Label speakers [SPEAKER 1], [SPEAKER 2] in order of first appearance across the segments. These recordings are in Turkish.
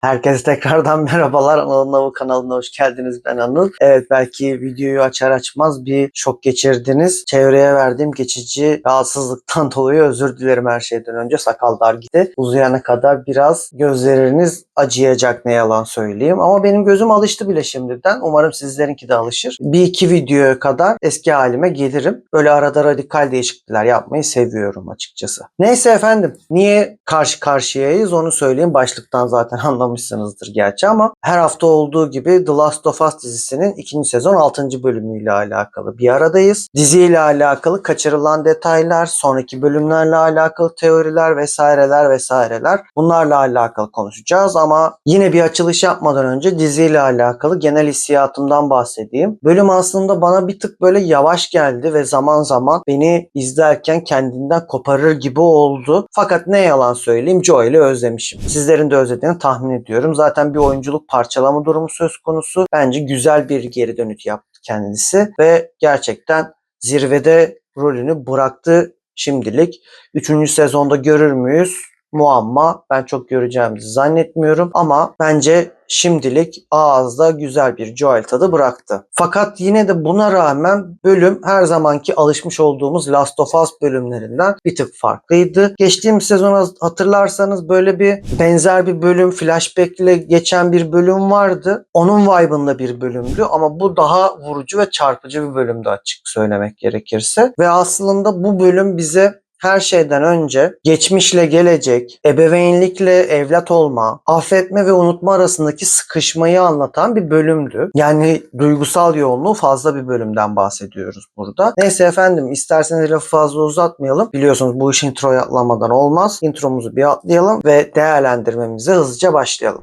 [SPEAKER 1] Herkese tekrardan merhabalar. Anıl'ın Avı kanalına hoş geldiniz. Ben Anıl. Evet belki videoyu açar açmaz bir şok geçirdiniz. Çevreye verdiğim geçici rahatsızlıktan dolayı özür dilerim her şeyden önce. Sakal dar gitti. Uzayana kadar biraz gözleriniz acıyacak ne yalan söyleyeyim. Ama benim gözüm alıştı bile şimdiden. Umarım sizlerinki de alışır. Bir iki videoya kadar eski halime gelirim. Böyle arada radikal değişiklikler yapmayı seviyorum açıkçası. Neyse efendim. Niye karşı karşıyayız onu söyleyeyim. Başlıktan zaten anlamışsınızdır gerçi ama her hafta olduğu gibi The Last of Us dizisinin ikinci sezon 6. bölümüyle alakalı bir aradayız. Diziyle alakalı kaçırılan detaylar, sonraki bölümlerle alakalı teoriler vesaireler vesaireler bunlarla alakalı konuşacağız ama yine bir açılış yapmadan önce diziyle alakalı genel hissiyatımdan bahsedeyim. Bölüm aslında bana bir tık böyle yavaş geldi ve zaman zaman beni izlerken kendinden koparır gibi oldu. Fakat ne yalan söyleyeyim Joel'i özlemişim. Sizlerin de özlediğini tahmin ediyorum. Zaten bir oyunculuk parçalama durumu söz konusu. Bence güzel bir geri dönüt yaptı kendisi ve gerçekten zirvede rolünü bıraktı şimdilik. Üçüncü sezonda görür müyüz? Muamma. Ben çok göreceğimizi zannetmiyorum ama bence şimdilik ağızda güzel bir Joel tadı bıraktı. Fakat yine de buna rağmen bölüm her zamanki alışmış olduğumuz Last of Us bölümlerinden bir tık farklıydı. Geçtiğimiz sezon hatırlarsanız böyle bir benzer bir bölüm flashback ile geçen bir bölüm vardı. Onun vibe'ında bir bölümdü ama bu daha vurucu ve çarpıcı bir bölümdü açık söylemek gerekirse. Ve aslında bu bölüm bize her şeyden önce geçmişle gelecek, ebeveynlikle evlat olma, affetme ve unutma arasındaki sıkışmayı anlatan bir bölümdü. Yani duygusal yoğunluğu fazla bir bölümden bahsediyoruz burada. Neyse efendim isterseniz lafı fazla uzatmayalım. Biliyorsunuz bu iş introya atlamadan olmaz. Intromuzu bir atlayalım ve değerlendirmemize hızlıca başlayalım.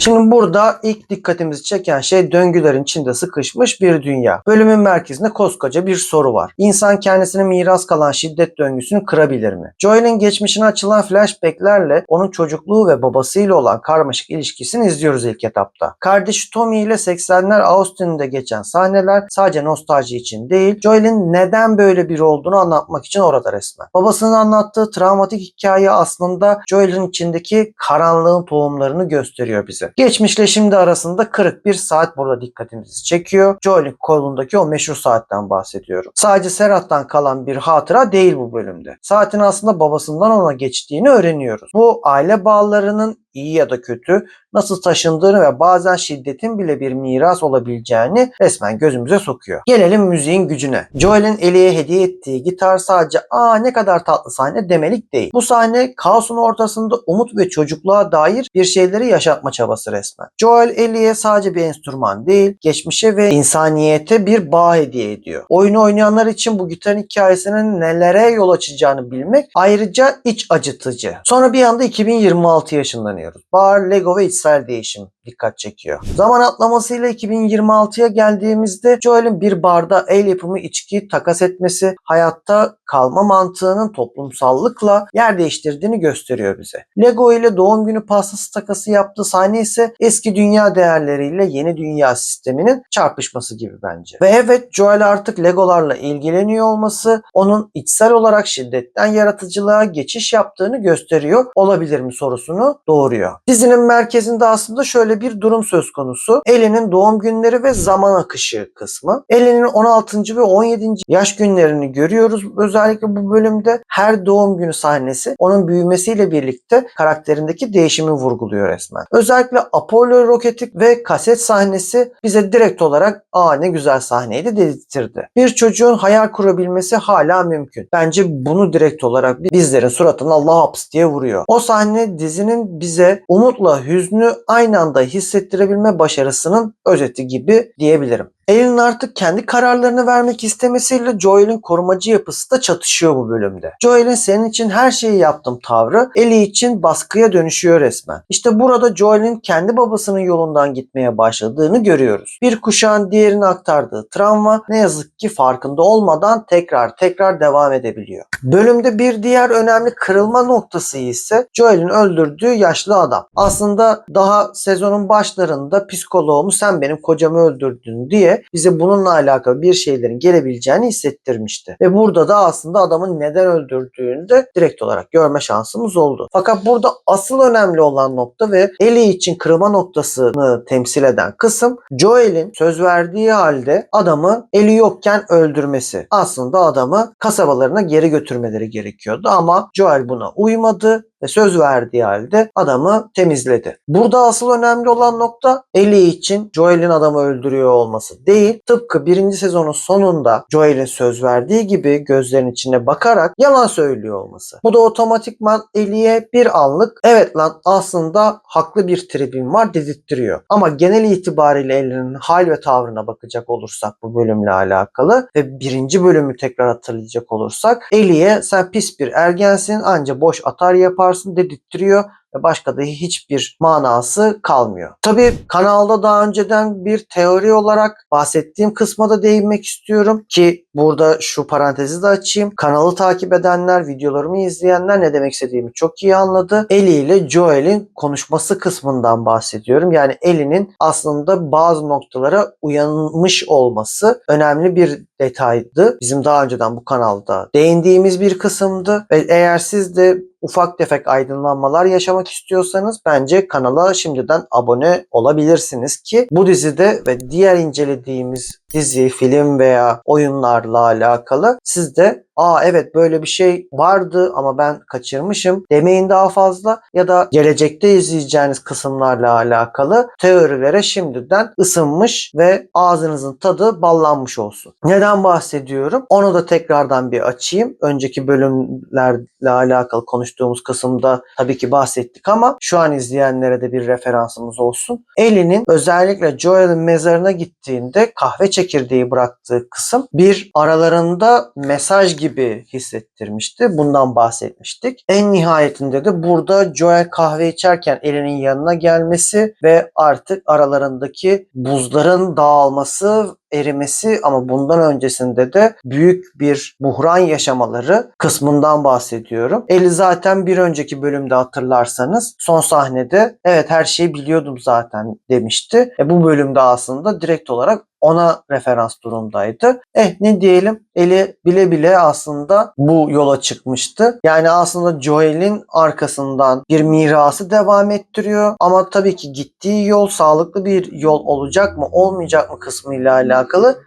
[SPEAKER 1] Şimdi burada ilk dikkatimizi çeken şey döngülerin içinde sıkışmış bir dünya. Bölümün merkezinde koskoca bir soru var. İnsan kendisine miras kalan şiddet döngüsünü kırabilir mi? Joel'in geçmişine açılan flashbacklerle onun çocukluğu ve babasıyla olan karmaşık ilişkisini izliyoruz ilk etapta. Kardeşi Tommy ile 80'ler Austin'de geçen sahneler sadece nostalji için değil, Joel'in neden böyle biri olduğunu anlatmak için orada resmen. Babasının anlattığı travmatik hikaye aslında Joel'in içindeki karanlığın tohumlarını gösteriyor bize. Geçmişle şimdi arasında kırık bir saat burada dikkatimizi çekiyor. Joel'in kolundaki o meşhur saatten bahsediyorum. Sadece Serhat'tan kalan bir hatıra değil bu bölümde. Saatin aslında babasından ona geçtiğini öğreniyoruz. Bu aile bağlarının iyi ya da kötü nasıl taşındığını ve bazen şiddetin bile bir miras olabileceğini resmen gözümüze sokuyor. Gelelim müziğin gücüne. Joel'in Ellie'ye hediye ettiği gitar sadece aa ne kadar tatlı sahne demelik değil. Bu sahne kaosun ortasında umut ve çocukluğa dair bir şeyleri yaşatma çabası resmen. Joel Ellie'ye sadece bir enstrüman değil, geçmişe ve insaniyete bir bağ hediye ediyor. Oyunu oynayanlar için bu gitarın hikayesinin nelere yol açacağını bilmek ayrıca iç acıtıcı. Sonra bir anda 2026 yaşındanıyoruz. Bar, Lego ve içsel değişim dikkat çekiyor. Zaman atlamasıyla 2026'ya geldiğimizde Joel'in bir barda el yapımı içki takas etmesi hayatta kalma mantığının toplumsallıkla yer değiştirdiğini gösteriyor bize. Lego ile doğum günü pastası takası yaptığı sahne ise eski dünya değerleriyle yeni dünya sisteminin çarpışması gibi bence. Ve evet Joel artık Legolarla ilgileniyor olması onun içsel olarak şiddetten yaratıcılığa geçiş yaptığını gösteriyor olabilir mi sorusunu doğuruyor. Dizinin merkezinde aslında şöyle bir durum söz konusu. Ellie'nin doğum günleri ve zaman akışı kısmı. Ellie'nin 16. ve 17. yaş günlerini görüyoruz. Özellikle bu bölümde her doğum günü sahnesi onun büyümesiyle birlikte karakterindeki değişimi vurguluyor resmen. Özellikle Apollo roketi ve kaset sahnesi bize direkt olarak aa ne güzel sahneydi dedirtirdi. Bir çocuğun hayal kurabilmesi hala mümkün. Bence bunu direkt olarak bizlerin suratına Allah haps diye vuruyor. O sahne dizinin bize umutla hüznü aynı anda hissettirebilme başarısının özeti gibi diyebilirim. Ellie'nin artık kendi kararlarını vermek istemesiyle Joel'in korumacı yapısı da çatışıyor bu bölümde. Joel'in senin için her şeyi yaptım tavrı Ellie için baskıya dönüşüyor resmen. İşte burada Joel'in kendi babasının yolundan gitmeye başladığını görüyoruz. Bir kuşağın diğerine aktardığı travma ne yazık ki farkında olmadan tekrar tekrar devam edebiliyor. Bölümde bir diğer önemli kırılma noktası ise Joel'in öldürdüğü yaşlı adam. Aslında daha sezonun başlarında psikoloğumu sen benim kocamı öldürdün diye bize bununla alakalı bir şeylerin gelebileceğini hissettirmişti. Ve burada da aslında adamın neden öldürdüğünü de direkt olarak görme şansımız oldu. Fakat burada asıl önemli olan nokta ve Ellie için kırılma noktasını temsil eden kısım Joel'in söz verdiği halde adamı Ellie yokken öldürmesi. Aslında adamı kasabalarına geri götürmeleri gerekiyordu ama Joel buna uymadı ve söz verdiği halde adamı temizledi. Burada asıl önemli olan nokta Ellie için Joel'in adamı öldürüyor olması değil. Tıpkı birinci sezonun sonunda Joel'in söz verdiği gibi gözlerinin içine bakarak yalan söylüyor olması. Bu da otomatikman Ellie'ye bir anlık evet lan aslında haklı bir tribim var dedirttiriyor. Ama genel itibariyle Ellie'nin hal ve tavrına bakacak olursak bu bölümle alakalı ve birinci bölümü tekrar hatırlayacak olursak Ellie'ye sen pis bir ergensin anca boş atar yaparsın dedirttiriyor ve başka da hiçbir manası kalmıyor. Tabii kanalda daha önceden bir teori olarak bahsettiğim kısma da değinmek istiyorum ki burada şu parantezi de açayım. Kanalı takip edenler, videolarımı izleyenler ne demek istediğimi çok iyi anladı. Ellie ile Joel'in konuşması kısmından bahsediyorum. Yani Ellie'nin aslında bazı noktalara uyanmış olması önemli bir detaydı. Bizim daha önceden bu kanalda değindiğimiz bir kısımdı ve eğer siz de ufak tefek aydınlanmalar yaşamak istiyorsanız bence kanala şimdiden abone olabilirsiniz ki bu dizide ve diğer incelediğimiz dizi, film veya oyunlarla alakalı. Siz de aa evet böyle bir şey vardı ama ben kaçırmışım demeyin daha fazla ya da gelecekte izleyeceğiniz kısımlarla alakalı teorilere şimdiden ısınmış ve ağzınızın tadı ballanmış olsun. Neden bahsediyorum? Onu da tekrardan bir açayım. Önceki bölümlerle alakalı konuştuğumuz kısımda tabii ki bahsettik ama şu an izleyenlere de bir referansımız olsun. Ellie'nin özellikle Joel'in mezarına gittiğinde kahve çekirdeği bıraktığı kısım bir aralarında mesaj gibi hissettirmişti. Bundan bahsetmiştik. En nihayetinde de burada Joel kahve içerken Ellie'nin yanına gelmesi ve artık aralarındaki buzların dağılması erimesi ama bundan öncesinde de büyük bir buhran yaşamaları kısmından bahsediyorum. Eli zaten bir önceki bölümde hatırlarsanız son sahnede evet her şeyi biliyordum zaten demişti. E bu bölümde aslında direkt olarak ona referans durumdaydı. Eh ne diyelim Eli bile bile aslında bu yola çıkmıştı. Yani aslında Joel'in arkasından bir mirası devam ettiriyor. Ama tabii ki gittiği yol sağlıklı bir yol olacak mı olmayacak mı kısmıyla alakalı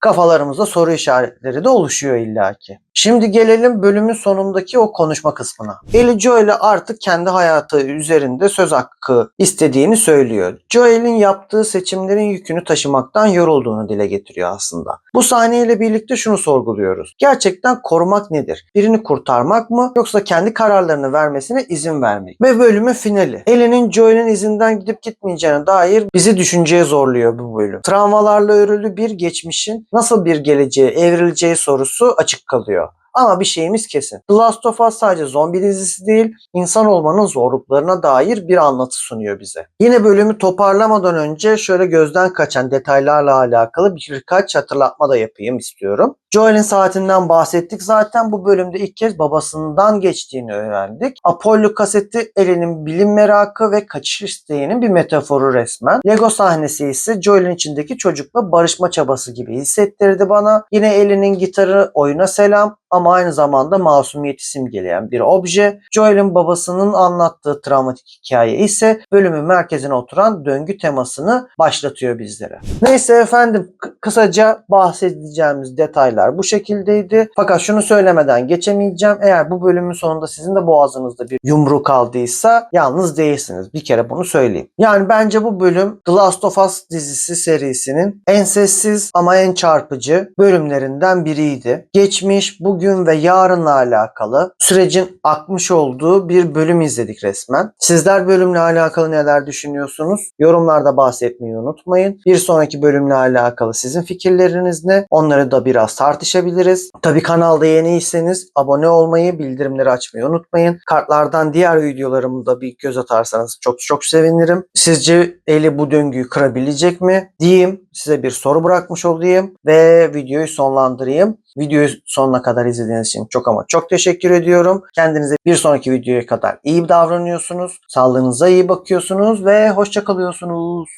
[SPEAKER 1] kafalarımızda soru işaretleri de oluşuyor illaki. Şimdi gelelim bölümün sonundaki o konuşma kısmına. Ellie Joel'e artık kendi hayatı üzerinde söz hakkı istediğini söylüyor. Joel'in yaptığı seçimlerin yükünü taşımaktan yorulduğunu dile getiriyor aslında. Bu sahneyle birlikte şunu sorguluyoruz. Gerçekten korumak nedir? Birini kurtarmak mı yoksa kendi kararlarını vermesine izin vermek? Ve bölümün finali. Ellie'nin Joel'in izinden gidip gitmeyeceğine dair bizi düşünceye zorluyor bu bölüm. Travmalarla örülü bir geçmişin nasıl bir geleceğe evrileceği sorusu açık kalıyor. Ama bir şeyimiz kesin. The Last of Us sadece zombi dizisi değil, insan olmanın zorluklarına dair bir anlatı sunuyor bize. Yine bölümü toparlamadan önce şöyle gözden kaçan detaylarla alakalı birkaç hatırlatma da yapayım istiyorum. Joel'in saatinden bahsettik zaten bu bölümde ilk kez babasından geçtiğini öğrendik. Apollo kaseti Ellie'nin bilim merakı ve kaçış isteğinin bir metaforu resmen. Lego sahnesi ise Joel'in içindeki çocukla barışma çabası gibi hissettirdi bana. Yine Ellie'nin gitarı oyuna selam ama aynı zamanda masumiyeti simgeleyen bir obje. Joel'in babasının anlattığı travmatik hikaye ise bölümün merkezine oturan döngü temasını başlatıyor bizlere. Neyse efendim kısaca bahsedeceğimiz detaylar bu şekildeydi. Fakat şunu söylemeden geçemeyeceğim. Eğer bu bölümün sonunda sizin de boğazınızda bir yumru kaldıysa yalnız değilsiniz. Bir kere bunu söyleyeyim. Yani bence bu bölüm The Last of Us dizisi serisinin en sessiz ama en çarpıcı bölümlerinden biriydi. Geçmiş, bugün ve yarınla alakalı sürecin akmış olduğu bir bölüm izledik resmen. Sizler bölümle alakalı neler düşünüyorsunuz? Yorumlarda bahsetmeyi unutmayın. Bir sonraki bölümle alakalı sizin fikirleriniz ne? Onları da biraz tartışabiliriz. Tabii kanalda yeniyseniz abone olmayı, bildirimleri açmayı unutmayın. Kartlardan diğer videolarımı da bir göz atarsanız çok çok sevinirim. Sizce Eli bu döngüyü kırabilecek mi? Diyeyim. Size bir soru bırakmış olayım ve videoyu sonlandırayım. Videoyu sonuna kadar izlediğiniz için çok ama çok teşekkür ediyorum. Kendinize bir sonraki videoya kadar iyi davranıyorsunuz. Sağlığınıza iyi bakıyorsunuz ve hoşça kalıyorsunuz.